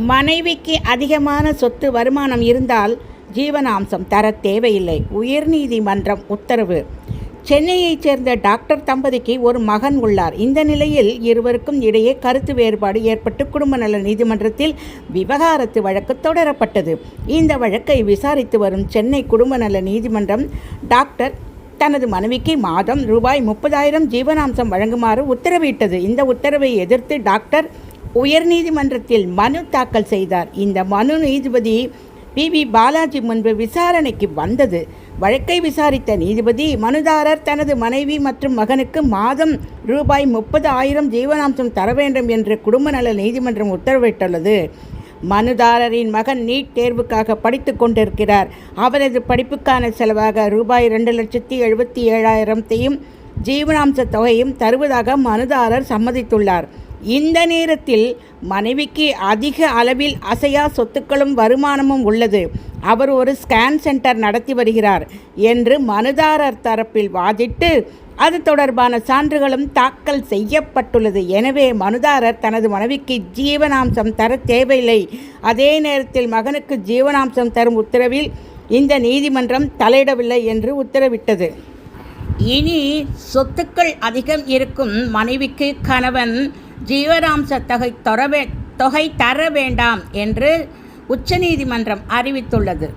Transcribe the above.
மனைவிக்கு அதிகமான சொத்து வருமானம் இருந்தால் ஜீவனாம்சம் தர தேவையில்லை. உயர்நீதிமன்றம் உத்தரவு. சென்னையைச் சேர்ந்த டாக்டர் தம்பதிக்கு ஒரு மகன் உள்ளார். இந்த நிலையில் இருவருக்கும் இடையே கருத்து வேறுபாடு ஏற்பட்டு குடும்ப நல நீதிமன்றத்தில் விவகாரத்து வழக்கு தொடரப்பட்டது. இந்த வழக்கை விசாரித்து வரும் சென்னை குடும்ப நல நீதிமன்றம் டாக்டர் தனது மனைவிக்கு மாதம் ரூபாய் முப்பதாயிரம் ஜீவனாம்சம் வழங்குமாறு உத்தரவிட்டது. இந்த உத்தரவை எதிர்த்து டாக்டர் உயர்நீதிமன்றத்தில் மனு தாக்கல் செய்தார். இந்த மனு நீதிபதி பி. வி. பாலாஜி முன்பு விசாரணைக்கு வந்தது. வழக்கை விசாரித்த நீதிபதி மனுதாரர் தனது மனைவி மற்றும் மகனுக்கு மாதம் ரூபாய் முப்பது ஆயிரம் ஜீவனாம்சம் தர வேண்டும் என்று குடும்ப நல நீதிமன்றம் உத்தரவிட்டுள்ளது. மனுதாரரின் மகன் நீட் தேர்வுக்காக படித்து கொண்டிருக்கிறார். அவரது படிப்புக்கான செலவாக ரூபாய் ரெண்டு லட்சத்தி எழுபத்தி ஏழாயிரத்தையும் ஜீவனாம்ச தொகையும் தருவதாக மனுதாரர் சம்மதித்துள்ளார். இந்த நேரத்தில் மனைவிக்கு அதிக அளவில் அசையா சொத்துக்களும் வருமானமும் உள்ளது. அவர் ஒரு ஸ்கேன் சென்டர் நடத்தி வருகிறார் என்று மனுதாரர் தரப்பில் வாதிட்டு அது தொடர்பான சான்றுகளும் தாக்கல் செய்யப்பட்டுள்ளது. எனவே மனுதாரர் தனது மனைவிக்கு ஜீவனாம்சம் தர தேவையில்லை. அதே நேரத்தில் மகனுக்கு ஜீவனாம்சம் தரும் உத்தரவில் இந்த நீதிமன்றம் தலையிடவில்லை என்று உத்தரவிட்டது. இனி சொத்துக்கள் அதிகம் இருக்கும் மனைவிக்கு கணவன் ஜீவராம்ச தொகை தொரவே தொகை தர வேண்டாம் என்று உச்சநீதிமன்றம் அறிவித்துள்ளது.